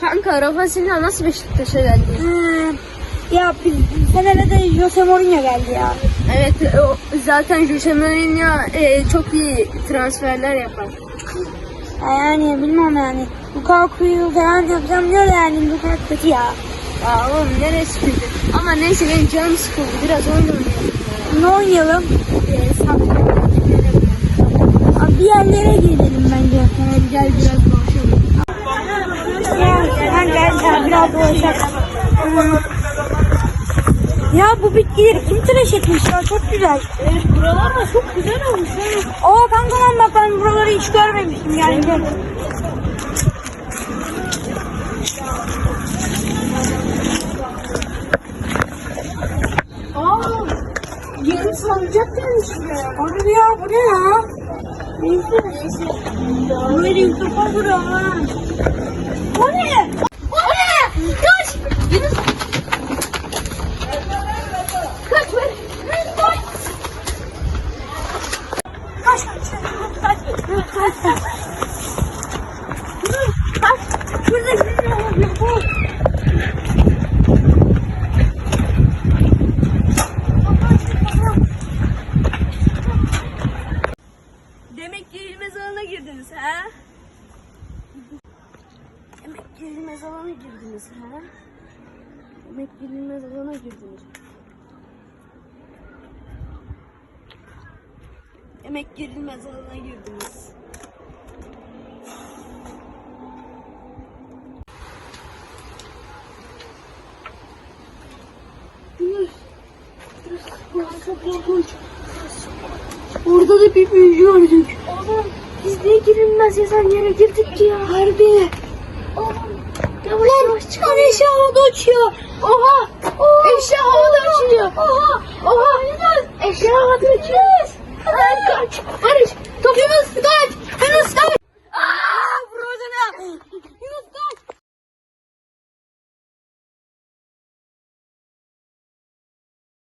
Kanka Rafa Silva nasıl Beşiktaş'a geldi? Hmm, ya biz senede de Jose Mourinho geldi ya. Evet o, zaten Jose Mourinho e, çok iyi transferler yapar. Ya Yani bilmem yani. Lukaku'yu falan yapacağım diyor yani Lukaku kötü ya. Aa oğlum neresi kötü? Ama neyse benim canım sıkıldı. Biraz oynayalım. Ne oynayalım? Ee. Abi bir yerlere gidelim bence. Tamam gel biraz biraz dolaşalım. Ya bu bitkileri kim tıraş etmiş ya çok güzel. Evet buralar da çok güzel olmuş. Aa kanka lan bak ben buraları hiç görmemiştim yani. Gel. Aa yeni salıncak gelmiş buraya. Abi ya bu ne ya? Neyse neyse. Böyle ilkdefa duruyor ha. O ne? Demek ki ilmez alana girdiniz ha? Demek ki ilmez alana girdiniz ha? Demek ki ilmez alana girdiniz. Demek ki ilmez alana girdiniz. Orada da bir büyücü gördük. Oğlum biz niye girilmez yazan yere girdik ki ya? Harbi. Oğlum yavaş yavaş çık. Lan eşya havada uçuyor. Oha! Eşya havada uçuyor. Oha! Oha! Eşya havada uçuyor.